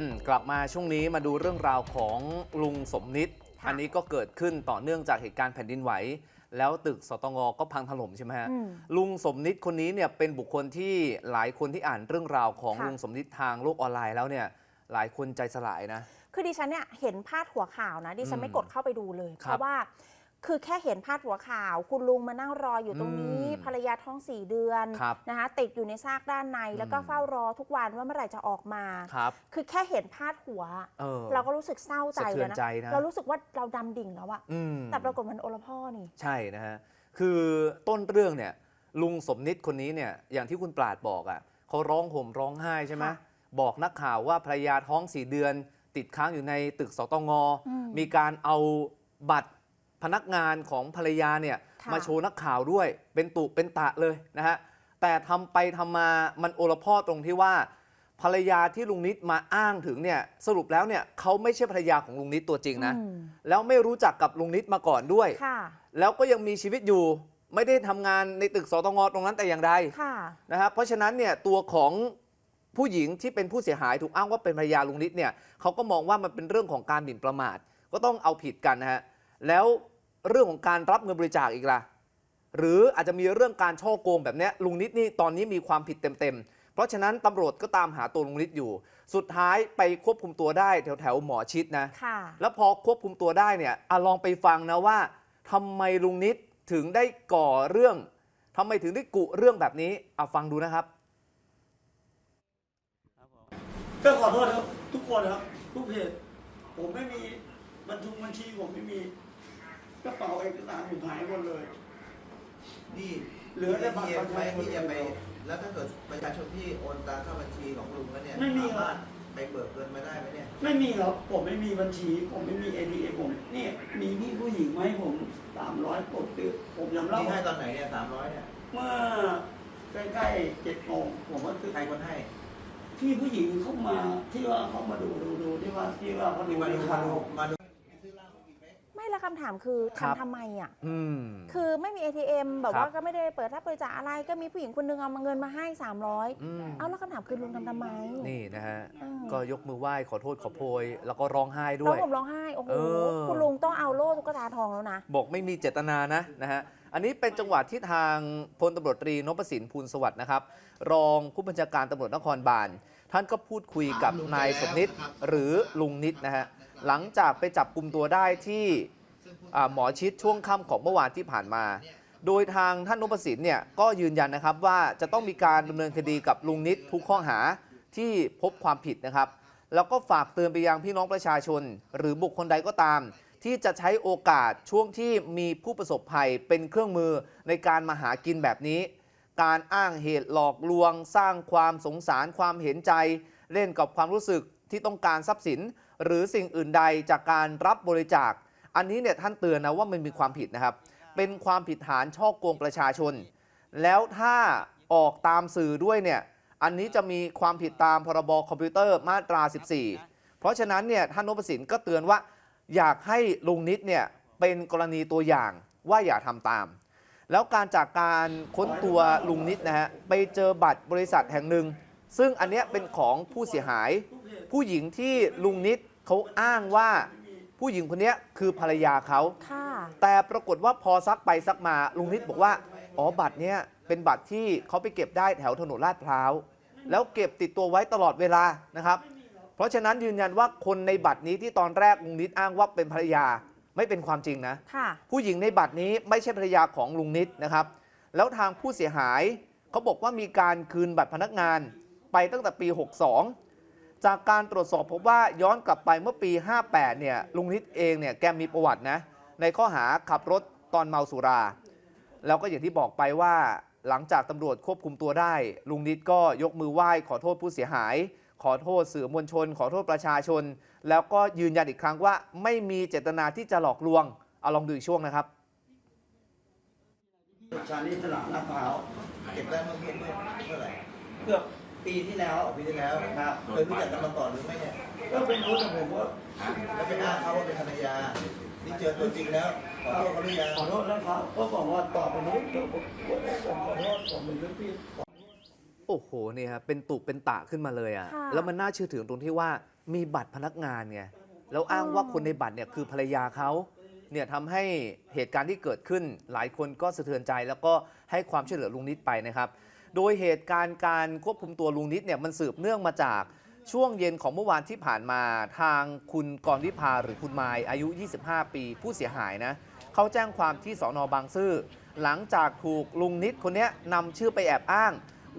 อืมกลับมาช่วงนี้มาดูเรื่องราวของลุงสมนิด ค่ะอันนี้ก็เกิดขึ้นต่อเนื่องจากเหตุการณ์แผ่นดินไหว แล้วตึกสตงก็พังถล่มใช่ไหมฮะอืมลุงสมนิดคนนี้เนี่ยเป็นบุคคลที่หลายคนที่อ่านเรื่องราวของค่ะ ลุงสมนิดทางโลกออนไลน์แล้วเนี่ยหลายคนใจสลายนะ คือดิฉันเนี่ยเห็นพาดหัวข่าวนะดิฉันอืมไม่กดเข้าไปดูเลยคเพรับราะว่า คือแค่เห็นพาดหัวข่าว คุณลุงมานั่งรออยู่ตรงนี้ อืมภรรยาท้องสี่เดือนครับนะคะติดอยู่ในซากด้านใน แล้วก็อืม เฝ้ารอทุกวันว่าเมื่อไหร่จะออกมา ครับคือแค่เห็นพาดหัว เออ เราก็รู้สึกเศร้าใจสะเทืเลอยนนะใจนะ เรารู้สึกว่าเราดำดิ่งแล้วอะอืม แต่ปรากฏมันโอละพ่อนี่ ใช่นะฮะ คือต้นเรื่องเนี่ย ลุงสมนิดคนนี้เนี่ย อย่างที่คุณปราดบอกอะ่ะเขาร้องห่มร้องไห้ใช่ไหมค่ะบอกนักข่าวว่าภรรยาท้องสี่เดือน ติดค้างอยู่ในตึกสตงอืมมีการเอาบัตร พนักงานของภรรยาเนี่ยค่ะมาโชว์นักข่าวด้วย เป็นตุเป็นตะเลยนะฮะแต่ทำไปทำมามันโอละพ่อตรงที่ว่า ภรรยาที่ลุงนิดมาอ้างถึงเนี่ยสรุปแล้วเนี่ยเขาไม่ใช่ภรรยาของลุงนิดตัวจริงนะอืมแล้วไม่รู้จักกับลุงนิดมาก่อนด้วยค่ะแล้วก็ยังมีชีวิตอยู่ไม่ได้ทำงานในตึกสตงตรงนั้นแต่อย่างใดค่ะนะครับเพราะฉะนั้นเนี่ยตัวของผู้หญิงที่เป็นผู้เสียหายถูกอ้างว่าเป็นภรรยาลุงนิดเนี่ยเขาก็มองว่ามันเป็นเรื่องของการหมิ่นประมาท ก็ต้องเอาผิดกันนะฮะแล้ว เรื่องของการรับเงินบริจาคอีกล่ะ หรืออาจจะมีเรื่องการช่อโกงแบบเนี้ยลุงนิดนี่ตอนนี้มีความผิดเต็มๆ เพราะฉะนั้นตำรวจก็ตามหาตัวลุงนิดอยู่ สุดท้ายไปควบคุมตัวได้แถวแถวๆหมอชิดนะค่ะแล้วพอควบคุมตัวได้เนี่ยอะลองไปฟังนะว่าทำไมลุงนิดถึงได้ก่อเรื่องทำไมถึงได้กุเรื่องแบบนี้เอาฟังดูนะครับก็ขอโทษครับ ทุกคนครับ ทุกเพจผมไม่มีบัญชีบัญชีผมไม่มี กระเป๋าเอกสารผมหายหมดเลย นี่เหลือแต่บัตรที่ประชาชนที่จะไป แล้วถ้าเกิดประชาชนที่โอนตังเข้าบัญชีของลุงแล้วเนี่ยไม่มีสาครับมารถไปเบิกเงินมาได้ไหมเนี่ย ไม่มีครับผมไม่มีบัญชี ผมไม่มีเอทีเอผมนี่มีพี่ผู้หญิงมาให้ผมสามร้อยผมซื้อผมยอมรับที่ให้ตอนไหนเนี่ยสามร้อยเนี่ย เมื่อใกล้ๆเจ็ดโมงผมก็ซื้อใครคนให้พี่ผู้หญิงเข้ามาที่ว่าเขามาดูดูดูที่ว่าที่ว่าเขาดูที่มาในดูมาข่าวดูมาดูไม่ละ คำถามคือครับ ทำทำไมอะ อืม คือไม่มี ATM แบบครับว่าก็ไม่ได้เปิดรับบริจาคอะไร ก็มีผู้หญิงคนนึงเอามาเงินมาให้ 300อืมเอาแล้วคำถามคือลุงทำทำไมนี่นะฮะ เออก็ยกมือไหว้ขอโทษขอโพย แล้วก็ร้องไห้ด้ร้อวงยผมร้องไห้ โอ้โห เออ คุณลุงต้องเอาโล่ตุ๊กตาทองแล้วนะ บอกไม่มีเจตนานะนะฮะ อันนี้เป็นจังหวะที่ทางพลตำรวจตรีนพสินพูลสวัสดิ์นะครับ รองผู้บัญชาการตำรวจนครบาล ท่านก็พูดคุยกับนายสมนิดหรือลุงนิดนะฮะ หลังจากไปจับกลุ่มตัวได้ที่อ่า หมอชิดช่วงค่ำของเมื่อวานที่ผ่านมา โดยทางท่านนพสินเนี่ยก็ยืนยันนะครับว่าจะต้องมีการดำเนินคดีกับลุงนิดทุกข้อหาที่พบความผิดนะครับ แล้วก็ฝากเตือนไปยังพี่น้องประชาชน หรือบุคคลใดก็ตาม ที่จะใช้โอกาสช่วงที่มีผู้ประสบภัยเป็นเครื่องมือในการมาหากินแบบนี้ การอ้างเหตุหลอกลวง สร้างความสงสารความเห็นใจ เล่นกับความรู้สึกที่ต้องการทรัพย์สิน หรือสิ่งอื่นใดจากการรับบริจาค อันนี้เนี่ยท่านเตือนนะว่ามันมีความผิดนะครับ เป็นความผิดฐานช่อโกงประชาชน แล้วถ้าออกตามสื่อด้วยเนี่ยอันนี้จะมีความผิดตามพรบคอมพิวเตอร์มาตรา 14 เพราะฉะนั้นเนี่ยท่านนพสินก็เตือนว่าอยากให้ลุงนิดเนี่ยเป็นกรณีตัวอย่างว่าอย่าทำตาม แล้วการจากการค้นตัวลุงนิดนะฮะไปเจอบัตรบริษัทแห่งหนึ่ง ซึ่งอันเนี้ยเป็นของผู้เสียหาย ผู้หญิงที่ลุงนิดเขาอ้างว่า ผู้หญิงคนเนี้ยคือภรรยาเขาค่ะ แต่ปรากฏว่าพอซักไปซักมาลุงนิดบอกว่าอ๋อบัตรเนี้ยเป็นบัตรที่เขาไปเก็บได้แถวถนนลาดพร้าวแล้วเก็บติดตัวไว้ตลอดเวลานะครับ เพราะฉะนั้นยืนยันว่าคนในบัตรนี้ที่ตอนแรกลุงนิดอ้างว่าเป็นภรรยาไม่เป็นความจริงนะ ค่ะ ผู้หญิงในบัตรนี้ไม่ใช่ภรรยาของลุงนิดนะครับ แล้วทางผู้เสียหายเขาบอกว่ามีการคืนบัตรพนักงานไปตั้งแต่ปี 62 จากการตรวจสอบพบว่าย้อนกลับไปเมื่อปี 58 เนี่ยลุงนิดเองเนี่ยแกมีประวัตินะในข้อหาขับรถตอนเมาสุรา แล้วก็อย่างที่บอกไปว่าหลังจากตำรวจควบคุมตัวได้ ลุงนิดก็ยกมือไหว้ขอโทษผู้เสียหาย ขอโทษสื่อมวลชน ขอโทษประชาชน แล้วก็ยืนยันอีกครั้งว่าไม่มีเจตนาที่จะหลอกลวง เอาลองดูอีกช่วงนะครับชาลีตลาดลาดพร้าวเก็บได้เมื่อเมื่อไหร่เกือบ ปีที่แล้วอ๋อปีที่แล้วครับเคยรู้จักกันมาก่อนหรือไม่เนี่ยก็เป็นรู้แต่ผมว่าแล้วไปอ้างเขาว่าเป็นภรรยานี่เจอตัวจริงแล้วขอโทษเขาหรือยังขอโทษแล้วครับก็บอกว่าต่อไปนี้ผมผมผมขอโทษผมเป็นเรื่องพี่โอ้โหเนี่ยครับเป็นตุเป็นตะขึ้นมาเลยอะค่ะแล้วมันน่าเชื่อถือตรงที่ว่ามีบัตรพนักงานไงแล้วอ้างว่าคนในบัตรเนี่ยคือภรรยาเขาเนี่ยทำให้เหตุการณ์ที่เกิดขึ้น หลายคนก็สะเทือนใจแล้วก็ให้ความช่วยเหลือลุงนิดไปนะครับ โดยเหตุการณ์การควบคุมตัวลุงนิดเนี่ยมันสืบเนื่องมาจากช่วงเย็นของเมื่อวานที่ผ่านมาทางคุณกรวิภาหรือคุณไมายอายุ 25 ปีผู้เสียหายนะเขาแจ้งความที่สอนอบางซื่อหลังจากถูกลุงนิดคนเนี้ยนำชื่อไปแอบอ้าง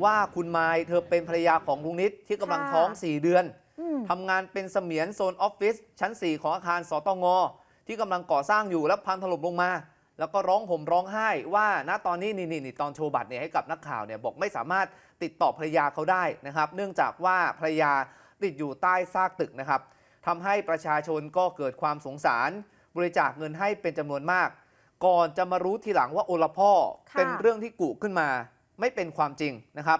ว่าคุณไมายเธอเป็นภรรยาของลุงนิดที่กำลังท้อง 4 เดือนอืมทำงานเป็นเสมียนโซนออฟฟิศชั้น 4 ของอาคารสตงที่กำลังก่อสร้างอยู่แล้วพังถล่มลงมา แล้วก็ร้องห่มร้องไห้ว่าณตอนนี้นี่นี่นี่ตอนโชว์บัตรเนี่ยให้กับนักข่าวเนี่ยบอกไม่สามารถติดต่อภรรยาเขาได้นะครับ เนื่องจากว่าภรรยาติดอยู่ใต้ซากตึกนะครับทำให้ประชาชนก็เกิดความสงสาร บริจาคเงินให้เป็นจำนวนมาก ก่อนจะมารู้ทีหลังว่าโอละพ่อค่ะเป็นเรื่องที่กุขึ้นมา ไม่เป็นความจริงนะครับ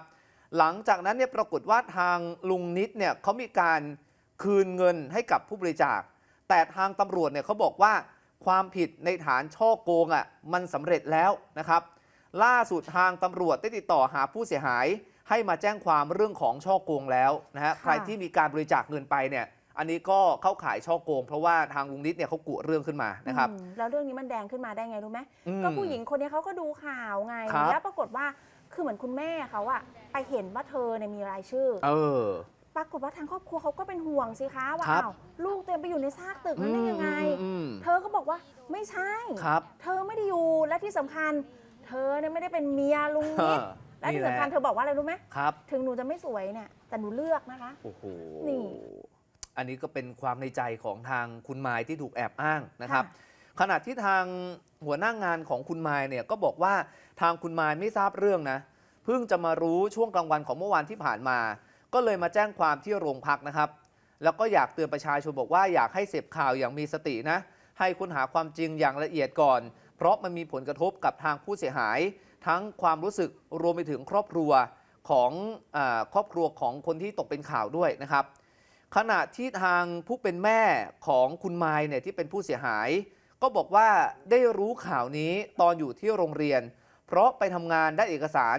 หลังจากนั้นเนี่ยปรากฏว่าทางลุงนิดเนี่ยเขามีการคืนเงินให้กับผู้บริจาค แต่ทางตำรวจเนี่ยเขาบอกว่า ความผิดในฐานช่อโกงอะมันสำเร็จแล้วนะครับ ล่าสุดทางตำรวจได้ติดต่อหาผู้เสียหาย ให้มาแจ้งความเรื่องของช่อโกงแล้วนะฮะค่ะใครที่มีการบริจาคเงินไปเนี่ยอันนี้ก็เข้าข่ายช่อโกง เพราะว่าทางลุงนิดเนี่ยเขากุเรื่องขึ้นมานะครับอืมแล้วเรื่องนี้มันแดงขึ้นมาได้ไงรู้ไหมอืมก็ผู้หญิงคนนี้เขาก็ดูข่าวไงครับแล้วปรากฏว่าคือเหมือนคุณแม่เขาอะไปเห็นว่าเธอเนี่ยมีรายชื่อ เออ ปรากฏว่าทางครอบครัวเขาก็เป็นห่วงสิคะว่าครับอ้าวลูกเต็มไปอยู่ในซากตึกนั้นได้ยังไงอืมเธอก็บอกว่าไม่ใช่ ครับเธอไม่ได้อยู่และที่สำคัญ เธอเนี่ยไม่ได้เป็นเมียลุงนิดและที่สำคัญเธอบอกว่าอะไรรู้ไหมครับ ถึงหนูจะไม่สวยเนี่ยแต่หนูเลือกนะคะ โอ้โห นี่อันนี้ก็เป็นความในใจของทางคุณไมายที่ถูกแอบอ้างนะครับ ค่ะขณะที่ทางหัวหน้างงานของคุณไมายเนี่ยก็บอกว่าทางคุณไมายไม่ทราบเรื่องนะ เพิ่งจะมารู้ช่วงกลางวันของเมื่อวานที่ผ่านมา ก็เลยมาแจ้งความที่โรงพักนะครับ แล้วก็อยากเตือนประชาชนบอกว่าอยากให้เสพข่าวอย่างมีสตินะ ให้ค้นหาความจริงอย่างละเอียดก่อน เพราะมันมีผลกระทบกับทางผู้เสียหาย ทั้งความรู้สึกรวมไปถึงครอบครัวของอครอบครัวของคนที่ตกเป็นข่าวด้วยนะครับ ขณะที่ทางผู้เป็นแม่ของคุณไมายเนี่ยที่เป็นผู้เสียหาย ก็บอกว่าได้รู้ข่าวนี้ตอนอยู่ที่โรงเรียน เพราะไปทำงานได้เอกสาร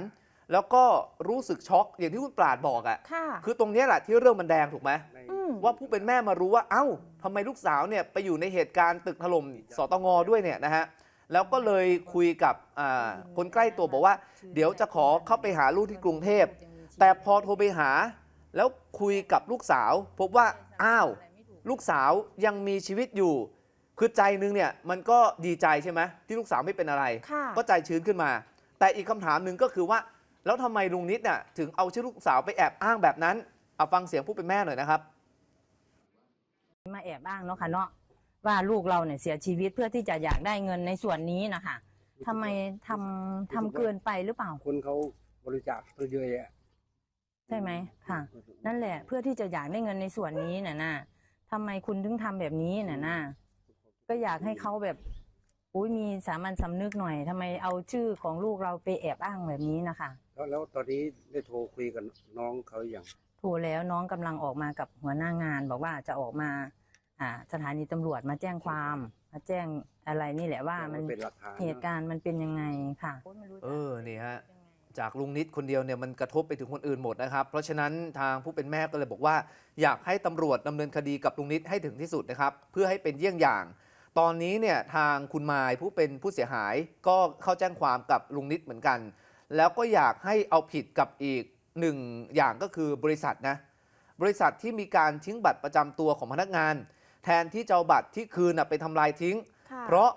แล้วก็รู้สึกช็อกอย่างที่คุณปราดบอกอะ่ะค่ะคือตรงเนี้ยแหละที่เรื่องมันแดงถูกไหมอืมว่าผู้เป็นแม่มารู้ว่าเอ้าทำไมลูกสาวเนี่ยไปอยู่ในเหตุการณ์ตึกถล่มสตงด้วยเนี่ยนะฮะแล้วก็เลยคุยกับอ่าคนใกล้ตัวบอกว่า เดี๋ยวจะขอเข้าไปหาลูกที่กรุงเทพ แต่พอโทรไปหา แล้วคุยกับลูกสาว พบว่าอ้าว ลูกสาวยังมีชีวิตอยู่ คือใจนึงเนี่ยมันก็ดีใจใช่ไหมที่ลูกสาวไม่เป็นอะไรค่ะก็ใจชื้นขึ้นมา แต่อีกคำถามหนึ่งก็คือว่า แล้วทำไมลุงนิดน่ะถึงเอาชื่อลูกสาวไปแอบอ้างแบบนั้นเอาฟังเสียงผู้เป็นแม่หน่อยนะครับ มาแอบอ้างเนาะค่ะเนาะว่าลูกเราเนี่ยเสียชีวิตเพื่อที่จะอยากได้เงินในส่วนนี้นะคะทำไมทำทำเกินไปหรือเปล่า คนเขาบริจาคตัวเยอะแยะใช่ไหมค่ะ นั่นแหละเพื่อที่จะอยากได้เงินในส่วนนี้น่ะนะทำไมคุณถึงทำแบบนี้น่ะนะก็อยากให้เขาแบบอุ้ยมีสามัญสำนึกหน่อยทำไมเอาชื่อของลูกเราไปแอบอ้างแบบนี้นะคะ แล้วแล้วตอนนี้ได้โทรคุยกับน้องเขาอย่างโทรแล้วน้องกำลังออกมากับหัวหน้างาน บอกว่าจะออกมา อ่า สถานีตำรวจมาแจ้งความ มาแจ้งอะไรนี่แหละว่ามันเป็นหลักฐานเหตุการณ์มันเป็นยังไงค่ะ เออนี่ฮะ จากลุงนิดคนเดียวเนี่ยมันกระทบไปถึงคนอื่นหมดนะครับ เพราะฉะนั้นทางผู้เป็นแม่ก็เลยบอกว่า อยากให้ตำรวจดำเนินคดีกับลุงนิดให้ถึงที่สุดนะครับ เพื่อให้เป็นเยี่ยงอย่าง ตอนนี้เนี่ยทางคุณมายผู้เป็นผู้เสียหายก็เข้าแจ้งความกับลุงนิดเหมือนกัน แล้วก็อยากให้เอาผิดกับอีกหนึ่งอย่างก็คือบริษัทนะ บริษัทที่มีการทิ้งบัตรประจำตัวของพนักงาน แทนที่จะเอาบัตรที่คืนน่ะไปทำลายทิ้งค่ะเพราะ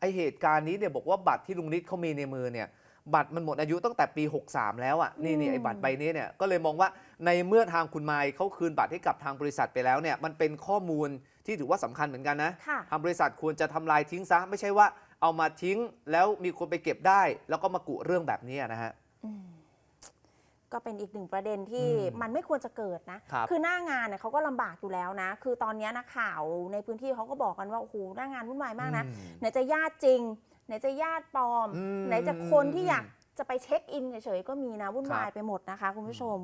ไอเหตุการณ์นี้เนี่ยบอกว่าบัตรที่ลุงนิดเขามีในมือเนี่ยบัตรมันหมดอายุตั้งแต่ปี 63 แล้วอะ่ะนี่นี่อืมไอบัตรใบนี้เนี่ยก็เลยมองว่าในเมื่อทางคุณไมค์เขาคืนบัตรให้กับทางบริษัทไปแล้วเนี่ยมันเป็นข้อมูลที่ถือว่าสำคัญเหมือนกันนะค่ะทางบริษัทควรจะทำลายทิ้งซะไม่ใช่ว่า เอามาทิ้งแล้วมีคนไปเก็บได้ แล้วก็มากุเรื่องแบบนี้นะฮะอืมก็เป็นอีกหนึ่งประเด็นที่อืมมันไม่ควรจะเกิดนะครับอหน้างานเนี่ยเขาก็ลำบากอยู่แล้วนะ คือตอนนี้นักข่าวในพื้นที่เขาก็บอกกันว่าโอ้โหหน้างานวุ่นวายมากนะอืมไหนจะญาติจริง ไหนจะญาติปลอมอืมไหนจะคนที่อยากจะไปเช็คอินเฉยๆก็มีนะวุ่นวายครับไปหมดนะคะคุณผู้ชม